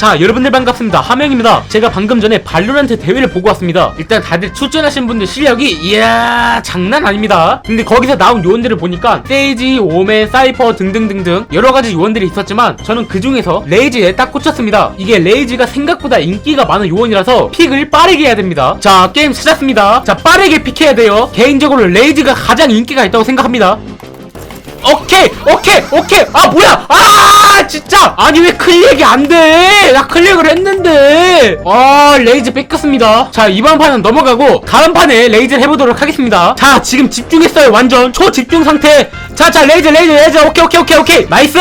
자 여러분들 반갑습니다. 하명입니다. 제가 방금 전에 발로란트 대회를 보고 왔습니다. 일단 다들 출전하신 분들 실력이 이야 장난 아닙니다. 근데 거기서 나온 요원들을 보니까 세이지, 오멘, 사이퍼 등등등등 여러가지 요원들이 있었지만 저는 그 중에서 레이즈에 딱 꽂혔습니다. 이게 레이즈가 생각보다 인기가 많은 요원이라서 픽을 빠르게 해야 됩니다. 자 게임 찾았습니다. 자 빠르게 픽해야 돼요. 개인적으로 레이즈가 가장 인기가 있다고 생각합니다. 오케이 오케이 오케이! 아 뭐야! 아 아니 왜 클릭이 안 돼 나 클릭을 했는데. 아 레이즈 뺏겼습니다. 자 이번 판은 넘어가고 다음 판에 레이즈 해보도록 하겠습니다. 자 지금 집중했어요 완전. 초집중 상태. 자자 레이즈 레이즈 레이즈. 오케이 오케이 오케이 오케이. 나이스!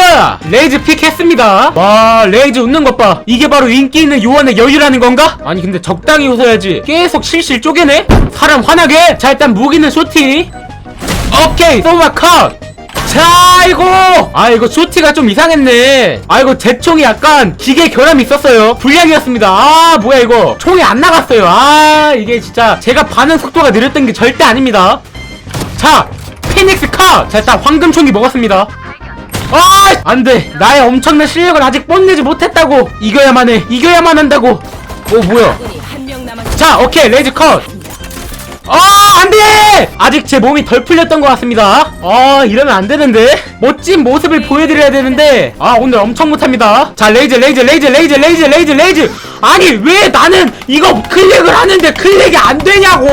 레이즈 픽 했습니다. 와 레이즈 웃는 것 봐. 이게 바로 인기 있는 요원의 여유라는 건가? 아니 근데 적당히 웃어야지. 계속 실실 쪼개네? 사람 화나게? 자 일단 무기는 쇼티. 오케이 소마 컷 자, 아이고! 아, 이거 쇼티가 좀 이상했네. 아, 이거 제 총이 약간 기계 결함이 있었어요. 불량이었습니다. 아, 뭐야, 이거. 총이 안 나갔어요. 아, 이게 진짜 제가 반응 속도가 느렸던 게 절대 아닙니다. 자, 피닉스 컷! 자, 일단 황금총이 먹었습니다. 아, 안 돼. 나의 엄청난 실력을 아직 뽐내지 못했다고. 이겨야만 해. 이겨야만 한다고. 오, 뭐야. 자, 오케이, 레이즈 컷. 아, 안 돼! 아직 제 몸이 덜 풀렸던 것 같습니다. 아, 이러면 안 되는데. 멋진 모습을 보여드려야 되는데. 아, 오늘 엄청 못합니다. 자, 레이즈, 레이즈, 레이즈, 레이즈, 레이즈, 레이즈, 레이즈. 아니, 왜 나는 이거 클릭을 하는데 클릭이 안 되냐고!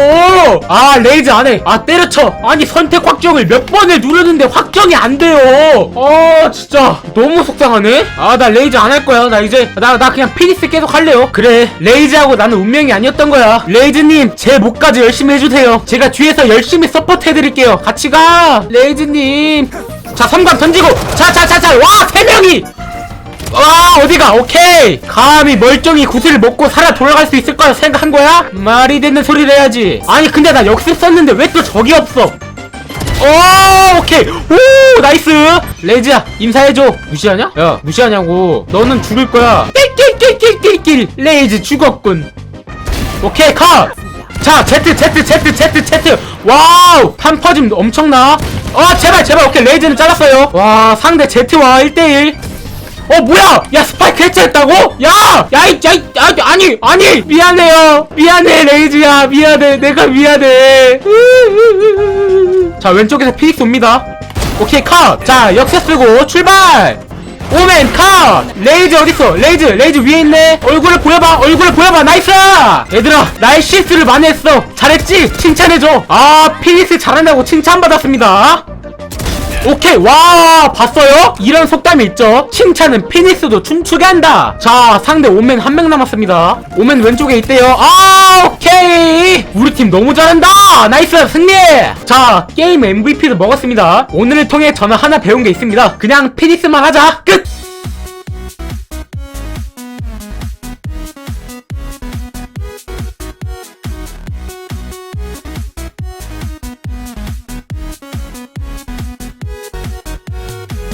아, 레이즈 안 해. 아, 때려쳐. 아니, 선택 확정을 몇 번을 누르는데 확정이 안 돼요. 아, 진짜. 너무 속상하네? 아, 나 레이즈 안 할 거야. 나 이제, 나, 나 그냥 피니스 계속 할래요. 그래. 레이즈하고 나는 운명이 아니었던 거야. 레이즈님, 제 목까지 열심히 해주세요. 제가 뒤에서 열심히 서포트 해드릴게요. 같이 가. 레이즈님. 자, 섬광 던지고. 자, 자, 자, 자. 와, 세 명이! 와 어디가 오케이 감히 멀쩡히 구슬을 먹고 살아 돌아갈 수 있을 거라 생각한 거야? 말이 되는 소리를 해야지 아니 근데 나 역습 썼는데 왜 또 적이 없어 오 오케이 오 나이스 레이즈야 인사해줘 무시하냐? 야 무시하냐고 너는 죽을 거야 낄낄낄낄낄낄 레이즈 죽었군 오케이 컷! 자 제트 제트 제트 제트 제트 와우 판 퍼짐 엄청나 어 제발 제발. 오케이 레이즈는 잘랐어요. 와 상대 제트와 1대1 어 뭐야? 야 스파이크 해체했다고? 야! 야이 야이 야, 아니 아니 미안해요. 미안해 레이즈야. 미안해. 내가 미안해. 자 왼쪽에서 피닉스 옵니다. 오케이 컷 자 역세 쓰고 출발 오멘 컷! 레이즈 어딨어? 레이즈 레이즈 위에 있네. 얼굴을 보여봐 얼굴을 보여봐 나이스! 얘들아 나의 실수를 많이 했어. 잘했지? 칭찬해줘. 아 피닉스 잘한다고 칭찬받았습니다 오케이 와 봤어요? 이런 속담이 있죠? 칭찬은 피니스도 춤추게 한다. 자 상대 오멘 한명 남았습니다. 오멘 왼쪽에 있대요. 아 오케이. 우리 팀 너무 잘한다. 나이스 승리. 자 게임 MVP도 먹었습니다. 오늘을 통해 저는 하나 배운 게 있습니다. 그냥 피니스만 하자. 끝